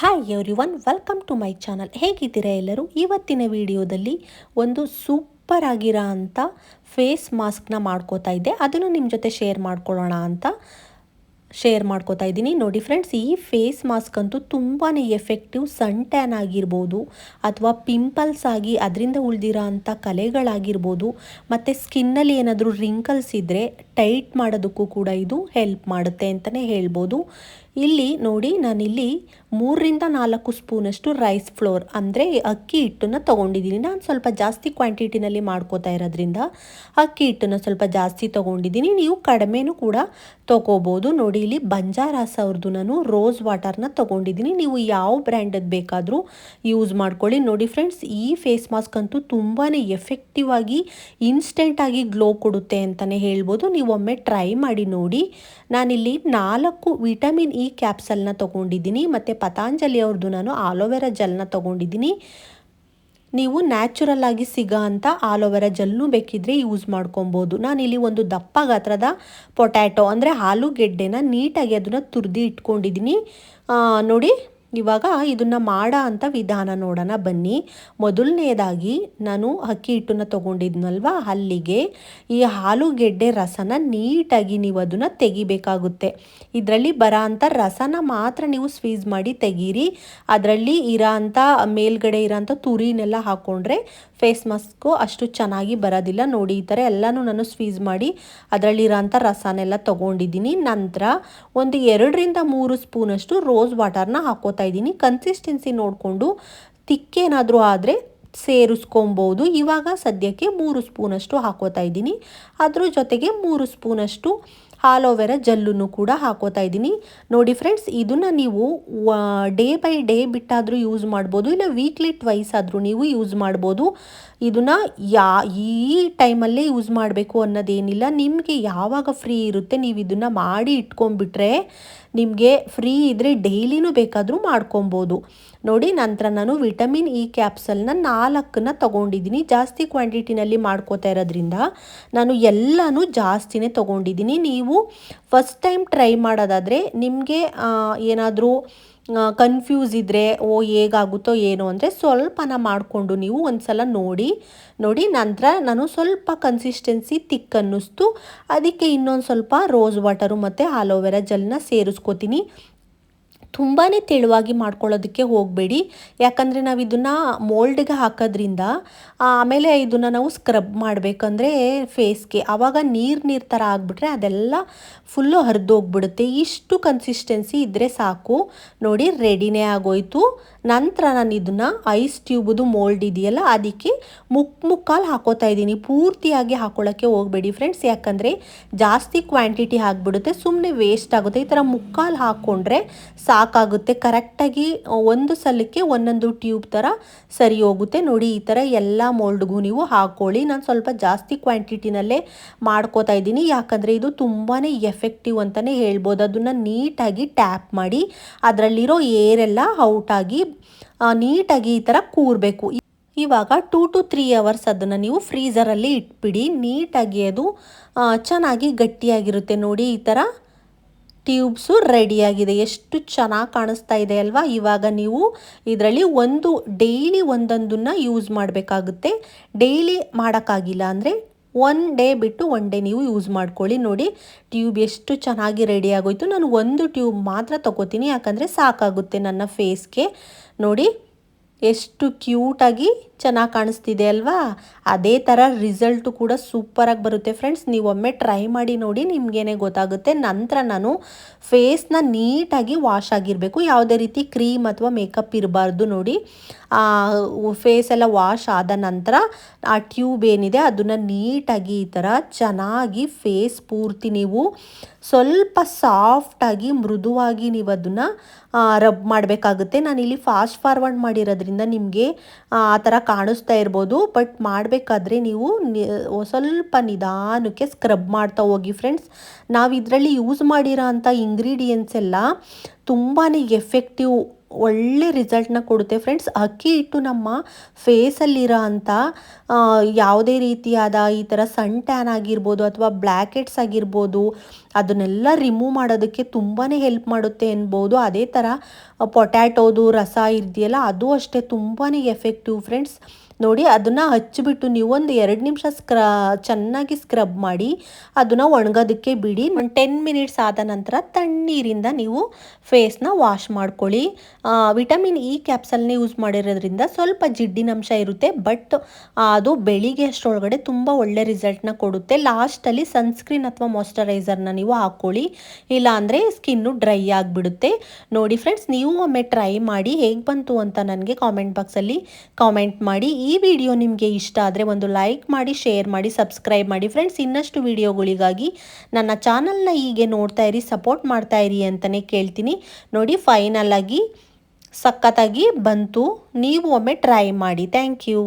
Hi everyone welcome to my channel ಹೇಗಿದ್ದೀರಾ ಎಲ್ಲರೂ? ಇವತ್ತಿನ ವಿಡಿಯೋದಲ್ಲಿ ಒಂದು ಸೂಪರ್ ಆಗಿರೋ ಅಂಥ ಫೇಸ್ ಮಾಸ್ಕ್ನ ಮಾಡ್ಕೋತಾ ಇದ್ದೆ. ಅದನ್ನು ನಿಮ್ಮ ಜೊತೆ ಶೇರ್ ಮಾಡ್ಕೊಳ್ಳೋಣ ಅಂತ ಶೇರ್ ಮಾಡ್ಕೋತಾ ಇದ್ದೀನಿ. ನೋಡಿ ಫ್ರೆಂಡ್ಸ್ ಈ ಫೇಸ್ ಮಾಸ್ಕ್ ಅಂತೂ ತುಂಬಾ ಎಫೆಕ್ಟಿವ್ ಸನ್ ಟ್ಯಾನ್ ಆಗಿರ್ಬೋದು ಅಥವಾ ಪಿಂಪಲ್ಸ್ ಆಗಿ ಅದರಿಂದ ಉಳಿದಿರೋ ಅಂಥ ಕಲೆಗಳಾಗಿರ್ಬೋದು. ಮತ್ತು ಸ್ಕಿನ್ನಲ್ಲಿ ಏನಾದರೂ ರಿಂಕಲ್ಸ್ ಇದ್ದರೆ ಟೈಟ್ ಮಾಡೋದಕ್ಕೂ ಕೂಡ ಇದು ಹೆಲ್ಪ್ ಮಾಡುತ್ತೆ ಅಂತಲೇ ಹೇಳ್ಬೋದು. ಇಲ್ಲಿ ನೋಡಿ, ನಾನಿಲ್ಲಿ ಮೂರರಿಂದ ನಾಲ್ಕು ಸ್ಪೂನಷ್ಟು ರೈಸ್ ಫ್ಲೋರ್ ಅಂದರೆ ಅಕ್ಕಿ ಹಿಟ್ಟನ್ನು ತೊಗೊಂಡಿದ್ದೀನಿ. ನಾನು ಸ್ವಲ್ಪ ಜಾಸ್ತಿ ಕ್ವಾಂಟಿಟಿನಲ್ಲಿ ಮಾಡ್ಕೋತಾ ಇರೋದ್ರಿಂದ ಅಕ್ಕಿ ಹಿಟ್ಟನ್ನು ಸ್ವಲ್ಪ ಜಾಸ್ತಿ ತೊಗೊಂಡಿದ್ದೀನಿ. ನೀವು ಕಡಿಮೆನೂ ಕೂಡ ತೊಗೋಬೋದು. ನೋಡಿ, ಇಲ್ಲಿ ಬಂಜಾರಾಸ ಅವ್ರದ್ದು ನಾನು ರೋಸ್ ವಾಟರ್ನ ತೊಗೊಂಡಿದ್ದೀನಿ. ನೀವು ಯಾವ ಬ್ರ್ಯಾಂಡದ್ದು ಬೇಕಾದರೂ ಯೂಸ್ ಮಾಡ್ಕೊಳ್ಳಿ. ನೋಡಿ ಫ್ರೆಂಡ್ಸ್ ಈ ಫೇಸ್ ಮಾಸ್ಕ್ ಅಂತೂ ತುಂಬಾ ಎಫೆಕ್ಟಿವ್ ಆಗಿ ಇನ್ಸ್ಟೆಂಟಾಗಿ ಗ್ಲೋ ಕೊಡುತ್ತೆ ಅಂತಲೇ ಹೇಳ್ಬೋದು. ನೀವು ಒಮ್ಮೆ ಟ್ರೈ ಮಾಡಿ ನೋಡಿ. ನಾನಿಲ್ಲಿ ನಾಲ್ಕು ವಿಟಮಿನ್ ಇ ಕ್ಯಾಪ್ಸಲ್ನ ತೊಗೊಂಡಿದ್ದೀನಿ ಮತ್ತು ಪತಾಂಜಲಿ ಅವ್ರದ್ದು ನಾನು ಆಲೋವೆರಾ ಜೆಲ್ನ ತೊಗೊಂಡಿದ್ದೀನಿ. ನೀವು ನ್ಯಾಚುರಲ್ ಆಗಿ ಸಿಗೋ ಅಂಥ ಆಲೋವೆರಾ ಜೆಲ್ನು ಬೇಕಿದ್ರೆ ಯೂಸ್ ಮಾಡ್ಕೊಬೋದು. ನಾನಿಲ್ಲಿ ಒಂದು ದಪ್ಪ ಗಾತ್ರದ ಪೊಟ್ಯಾಟೊ ಅಂದರೆ ಆಲೂಗೆಡ್ಡೆನ ನೀಟಾಗಿ ಅದನ್ನು ತುರಿದು ಇಟ್ಕೊಂಡಿದ್ದೀನಿ. ನೋಡಿ ಇವಾಗ ಇದನ್ನು ಮಾಡ ಅಂತ ವಿಧಾನ ನೋಡೋಣ ಬನ್ನಿ. ಮೊದಲನೇದಾಗಿ ನಾನು ಅಕ್ಕಿ ಹಿಟ್ಟನ್ನು ತೊಗೊಂಡಿದ್ನಲ್ವ? ಅಲ್ಲಿಗೆ ಈ ಆಲೂಗೆಡ್ಡೆ ರಸನ ನೀಟಾಗಿ ನೀವು ಅದನ್ನು ತೆಗಿಬೇಕಾಗುತ್ತೆ. ಇದರಲ್ಲಿ ಬರೋ ಅಂಥ ರಸನ ಮಾತ್ರ ನೀವು ಸ್ವೀಸ್ ಮಾಡಿ ತೆಗೀರಿ. ಅದರಲ್ಲಿ ಇರೋ ಅಂಥ ಮೇಲ್ಗಡೆ ಇರೋಂಥ ತುರಿನೆಲ್ಲ ಹಾಕ್ಕೊಂಡ್ರೆ ಫೇಸ್ ಮಾಸ್ಕು ಅಷ್ಟು ಚೆನ್ನಾಗಿ ಬರೋದಿಲ್ಲ. ನೋಡಿ, ಈ ಥರ ಎಲ್ಲನೂ ನಾನು ಸ್ವೀಸ್ ಮಾಡಿ ಅದರಲ್ಲಿರೋಂಥ ರಸನೆಲ್ಲ ತೊಗೊಂಡಿದ್ದೀನಿ. ನಂತರ ಒಂದು ಎರಡರಿಂದ ಮೂರು ಸ್ಪೂನಷ್ಟು ರೋಸ್ ವಾಟರ್ನ ಹಾಕೋತಾ ಇದ್ದೀನಿ. ಕನ್ಸಿಸ್ಟೆನ್ಸಿ ನೋಡಿಕೊಂಡು ತಿಕ್ಕೇನಾದರೂ ಆದರೆ ಸೇರಿಸ್ಕೊಬೋದು. ಇವಾಗ ಸದ್ಯಕ್ಕೆ ಮೂರು ಸ್ಪೂನಷ್ಟು ಹಾಕೋತಾ ಇದ್ದೀನಿ. ಅದ್ರ ಜೊತೆಗೆ ಮೂರು ಸ್ಪೂನಷ್ಟು ಆಲೋವೆರಾ ಜಲ್ಲನ್ನು ಕೂಡ ಹಾಕೋತಾ ಇದ್ದೀನಿ. ನೋಡಿ ಫ್ರೆಂಡ್ಸ್ ಇದನ್ನು ನೀವು ಡೇ ಬೈ ಡೇ ಬಿಟ್ಟಾದರೂ ಯೂಸ್ ಮಾಡ್ಬೋದು, ಇಲ್ಲ ವೀಕ್ಲಿ ಟ್ವೈಸ್ ಆದರೂ ನೀವು ಯೂಸ್ ಮಾಡ್ಬೋದು. ಇದನ್ನು ಯಾ, ಈ ಟೈಮಲ್ಲೇ ಯೂಸ್ ಮಾಡಬೇಕು ಅನ್ನೋದೇನಿಲ್ಲ. ನಿಮಗೆ ಯಾವಾಗ ಫ್ರೀ ಇರುತ್ತೆ ನೀವು ಇದನ್ನು ಮಾಡಿ ಇಟ್ಕೊಂಡ್ಬಿಟ್ರೆ ನಿಮಗೆ ಫ್ರೀ ಇದ್ದರೆ ಡೈಲಿನೂ ಬೇಕಾದರೂ ಮಾಡ್ಕೊಬೋದು. ನೋಡಿ, ನಂತರ ನಾನು ವಿಟಮಿನ್ ಇ ಕ್ಯಾಪ್ಸಲ್ನ ನಾಲ್ಕನ್ನ ತೊಗೊಂಡಿದ್ದೀನಿ. ಜಾಸ್ತಿ ಕ್ವಾಂಟಿಟಿನಲ್ಲಿ ಮಾಡ್ಕೋತಾ ಇರೋದ್ರಿಂದ ನಾನು ಎಲ್ಲನೂ ಜಾಸ್ತಿನೇ ತೊಗೊಂಡಿದ್ದೀನಿ. ನೀವು ಫಸ್ಟ್ ಟೈಮ್ ಟ್ರೈ ಮಾಡೋದಾದರೆ ನಿಮಗೆ ಏನಾದರೂ ಕನ್ಫ್ಯೂಸ್ ಇದ್ದರೆ ಓ, ಹೇಗಾಗುತ್ತೋ ಏನೋ ಅಂದರೆ ಸ್ವಲ್ಪನ ಮಾಡಿಕೊಂಡು ನೀವು ಒಂದು ಸಲ ನೋಡಿ ನೋಡಿ, ನಂತರ ನಾನು ಸ್ವಲ್ಪ ಕನ್ಸಿಸ್ಟೆನ್ಸಿ ತಿಕ್ ಅನ್ನಿಸ್ತು. ಅದಕ್ಕೆ ಇನ್ನೊಂದು ಸ್ವಲ್ಪ ರೋಸ್ ವಾಟರು ಮತ್ತು ಆಲೋವೆರಾ ಜೆಲ್ನ ಸೇರಿಸ್ಕೋತೀನಿ. ತುಂಬಾ ತೆಳುವಾಗಿ ಮಾಡ್ಕೊಳ್ಳೋದಕ್ಕೆ ಹೋಗಬೇಡಿ. ಯಾಕಂದರೆ ನಾವು ಇದನ್ನು ಮೋಲ್ಡ್ಗೆ ಹಾಕೋದ್ರಿಂದ ಆಮೇಲೆ ಇದನ್ನು ನಾವು ಸ್ಕ್ರಬ್ ಮಾಡಬೇಕಂದ್ರೆ ಫೇಸ್ಗೆ ಆವಾಗ ನೀರು ನೀರು ಥರ ಆಗಿಬಿಟ್ರೆ ಅದೆಲ್ಲ ಫುಲ್ಲು ಹರಿದೋಗ್ಬಿಡುತ್ತೆ. ಇಷ್ಟು ಕನ್ಸಿಸ್ಟೆನ್ಸಿ ಇದ್ದರೆ ಸಾಕು. ನೋಡಿ ರೆಡಿನೇ ಆಗೋಯ್ತು. ನಂತರ ನಾನು ಇದನ್ನು ಐಸ್ ಟ್ಯೂಬ್ದು ಮೋಲ್ಡ್ ಇದೆಯಲ್ಲ, ಅದಕ್ಕೆ ಮುಕ್ ಮುಕ್ಕಾಲು ಹಾಕೋತಾ ಇದ್ದೀನಿ. ಪೂರ್ತಿಯಾಗಿ ಹಾಕೊಳ್ಳೋಕ್ಕೆ ಹೋಗಬೇಡಿ ಫ್ರೆಂಡ್ಸ್ ಯಾಕಂದರೆ ಜಾಸ್ತಿ ಕ್ವಾಂಟಿಟಿ ಆಗಿಬಿಡುತ್ತೆ. ಸುಮ್ಮನೆ ವೇಸ್ಟ್ ಆಗುತ್ತೆ. ಈ ಥರ ಮುಕ್ಕಾಲು ಹಾಕ್ಕೊಂಡ್ರೆ ಸಾಕಾಗುತ್ತೆ ಕರೆಕ್ಟಾಗಿ ಒಂದು ಸಲಕ್ಕೆ ಒಂದೊಂದು ಟ್ಯೂಬ್ ಥರ ಸರಿ ಹೋಗುತ್ತೆ. ನೋಡಿ, ಈ ಥರ ಎಲ್ಲ ಮೋಲ್ಡ್ಗೂ ನೀವು ಹಾಕ್ಕೊಳ್ಳಿ ನಾನು ಸ್ವಲ್ಪ ಜಾಸ್ತಿ ಕ್ವಾಂಟಿಟಿನಲ್ಲೇ ಮಾಡ್ಕೋತಾ ಇದ್ದೀನಿ. ಯಾಕಂದರೆ ಇದು ತುಂಬಾ ಎಫೆಕ್ಟಿವ್ ಅಂತಲೇ ಹೇಳ್ಬೋದು. ಅದನ್ನು ನೀಟಾಗಿ ಟ್ಯಾಪ್ ಮಾಡಿ, ಅದರಲ್ಲಿರೋ ಏರೆಲ್ಲ ಔಟಾಗಿ ನೀಟಾಗಿ ಈ ಥರ ಕೂರಬೇಕು. ಇವಾಗ ಟೂ ಟು ತ್ರೀ ಅವರ್ಸ್ ಅದನ್ನು ನೀವು ಫ್ರೀಝರಲ್ಲಿ ಇಟ್ಬಿಡಿ. ನೀಟಾಗಿ ಅದು ಚೆನ್ನಾಗಿ ಗಟ್ಟಿಯಾಗಿರುತ್ತೆ. ನೋಡಿ, ಈ ಥರ ಟ್ಯೂಬ್ಸು ರೆಡಿಯಾಗಿದೆ. ಎಷ್ಟು ಚೆನ್ನಾಗಿ ಕಾಣಿಸ್ತಾ ಇದೆ ಅಲ್ವಾ? ಇವಾಗ ನೀವು ಇದರಲ್ಲಿ ಒಂದು, ಡೈಲಿ ಒಂದೊಂದನ್ನು ಯೂಸ್ ಮಾಡಬೇಕಾಗುತ್ತೆ. ಡೈಲಿ ಮಾಡೋಕ್ಕಾಗಿಲ್ಲ ಅಂದರೆ ಒನ್ ಡೇ ಬಿಟ್ಟು ಒನ್ ಡೇ ನೀವು ಯೂಸ್ ಮಾಡ್ಕೊಳ್ಳಿ. ನೋಡಿ, ಟ್ಯೂಬ್ ಎಷ್ಟು ಚೆನ್ನಾಗಿ ರೆಡಿ ನಾನು ಒಂದು ಟ್ಯೂಬ್ ಮಾತ್ರ ತೊಗೋತೀನಿ. ಯಾಕಂದರೆ ಸಾಕಾಗುತ್ತೆ ನನ್ನ ಫೇಸ್ಗೆ. ನೋಡಿ ಎಷ್ಟು ಕ್ಯೂಟಾಗಿ ಚೆನ್ನಾಗಿ ಕಾಣಿಸ್ತಿದೆ ಅಲ್ವಾ? ಅದೇ ಥರ ರಿಸಲ್ಟು ಕೂಡ ಸೂಪರಾಗಿ ಬರುತ್ತೆ ಫ್ರೆಂಡ್ಸ್ ನೀವು ಒಮ್ಮೆ ಟ್ರೈ ಮಾಡಿ ನೋಡಿ ನಿಮಗೇನೆ ಗೊತ್ತಾಗುತ್ತೆ. ನಂತರ ನಾನು ಫೇಸ್ನ ನೀಟಾಗಿ ವಾಶ್ ಆಗಿರಬೇಕು. ಯಾವುದೇ ರೀತಿ ಕ್ರೀಮ್ ಅಥವಾ ಮೇಕಪ್ ಇರಬಾರ್ದು ನೋಡಿ. ಫೇಸ್ ಎಲ್ಲ ವಾಶ್ ಆದ ನಂತರ ಆ ಟ್ಯೂಬ್ ಏನಿದೆ ಅದನ್ನು ನೀಟಾಗಿ ಈ ಥರ ಚೆನ್ನಾಗಿ ಫೇಸ್ ಪೂರ್ತಿ ನೀವು ಸ್ವಲ್ಪ ಸಾಫ್ಟಾಗಿ ಮೃದುವಾಗಿ ನೀವು ಅದನ್ನು ರಬ್ ಮಾಡಬೇಕಾಗುತ್ತೆ. ನಾನು ಇಲ್ಲಿ ಫಾಸ್ಟ್ ಫಾರ್ವರ್ಡ್ ಮಾಡಿರೋದ್ರಿಂದ ನಿಮಗೆ, ಆ ಥರ ಕಾಣಿಸ್ತಾ ಇರ್ಬೋದು. ಬಟ್ ಮಾಡಬೇಕಾದ್ರೆ ನೀವು ಸ್ವಲ್ಪ ನಿಧಾನಕ್ಕೆ ಸ್ಕ್ರಬ್ ಮಾಡ್ತಾ ಹೋಗಿ ಫ್ರೆಂಡ್ಸ್ ನಾವು ಇದರಲ್ಲಿ ಯೂಸ್ ಮಾಡಿರೋ ಅಂಥ ಇಂಗ್ರೀಡಿಯೆಂಟ್ಸ್ ಎಲ್ಲ ತುಂಬಾ ಎಫೆಕ್ಟಿವ್ ಒಳ್ಳೆ ರಿಸಲ್ಟ್ನ ಕೊಡುತ್ತೆ. ಫ್ರೆಂಡ್ಸ್ ಅಕ್ಕಿ ಹಿಟ್ಟು ನಮ್ಮ ಫೇಸಲ್ಲಿರೋ ಅಂಥ ಯಾವುದೇ ರೀತಿಯಾದ ಈ ಥರ ಸನ್ ಟ್ಯಾನ್ ಆಗಿರ್ಬೋದು ಅಥವಾ ಬ್ಲ್ಯಾಕೆಟ್ಸ್ ಆಗಿರ್ಬೋದು, ಅದನ್ನೆಲ್ಲ ರಿಮೂವ್ ಮಾಡೋದಕ್ಕೆ ತುಂಬಾ ಹೆಲ್ಪ್ ಮಾಡುತ್ತೆ ಅನ್ಬೋದು ಅದೇ ಥರ ಪೊಟ್ಯಾಟೋದು ರಸ ಇದೆಯಲ್ಲ ಅದು ಅಷ್ಟೇ ತುಂಬಾ ಎಫೆಕ್ಟಿವ್ ಫ್ರೆಂಡ್ಸ್ ನೋಡಿ, ಅದನ್ನು ಹಚ್ಚಿಬಿಟ್ಟು ನೀವು ಒಂದು ಎರಡು ನಿಮಿಷ ಸ್ಕ್ರ, ಚೆನ್ನಾಗಿ ಸ್ಕ್ರಬ್ ಮಾಡಿ, ಅದನ್ನು ಒಣಗೋದಕ್ಕೆ ಬಿಡಿ. ಒಂದು ಟೆನ್ ಮಿನಿಟ್ಸ್ ಆದ ನಂತರ ತಣ್ಣೀರಿಂದ ನೀವು ಫೇಸ್ನ ವಾಶ್ ಮಾಡ್ಕೊಳ್ಳಿ. ವಿಟಮಿನ್ ಇ ಕ್ಯಾಪ್ಸಲ್ನೇ ಯೂಸ್ ಮಾಡಿರೋದ್ರಿಂದ ಸ್ವಲ್ಪ ಜಿಡ್ಡಿನಂಶ ಇರುತ್ತೆ ಬಟ್ ಅದು ಬೆಳಿಗ್ಗೆ ಅಷ್ಟರೊಳಗಡೆ ತುಂಬ ಒಳ್ಳೆ ರಿಸಲ್ಟ್ನ ಕೊಡುತ್ತೆ. ಲಾಸ್ಟಲ್ಲಿ ಸನ್ಸ್ಕ್ರೀನ್ ಅಥವಾ ಮಾಯಶ್ಚರೈಸರ್ನ ನೀವು ಹಾಕ್ಕೊಳ್ಳಿ ಇಲ್ಲಾಂದರೆ ಸ್ಕಿನ್ನು ಡ್ರೈ ಆಗಿಬಿಡುತ್ತೆ. ನೋಡಿ ಫ್ರೆಂಡ್ಸ್ ನೀವು ಒಮ್ಮೆ ಟ್ರೈ ಮಾಡಿ, ಹೇಗೆ ಬಂತು ಅಂತ ನನಗೆ ಕಾಮೆಂಟ್ ಬಾಕ್ಸಲ್ಲಿ ಕಾಮೆಂಟ್ ಮಾಡಿ. ಈ ವಿಡಿಯೋ ನಿಮಗೆ ಇಷ್ಟ ಆದರೆ ಒಂದು ಲೈಕ್ ಮಾಡಿ, ಶೇರ್ ಮಾಡಿ, ಸಬ್ಸ್ಕ್ರೈಬ್ ಮಾಡಿ ಫ್ರೆಂಡ್ಸ್. ಇನ್ನಷ್ಟು ವಿಡಿಯೋಗಳಿಗಾಗಿ ನನ್ನ ಚಾನಲ್ನ ಹೀಗೆ ನೋಡ್ತಾ ಇರಿ, ಸಪೋರ್ಟ್ ಮಾಡ್ತಾ ಇರಿ ಅಂತಲೇ ಕೇಳ್ತೀನಿ. ನೋಡಿ ಫೈನಲ್ ಆಗಿ ಸಖತ್ತಾಗಿ ಬಂತು. ನೀವು ಒಮ್ಮೆ ಟ್ರೈ ಮಾಡಿ. Thank you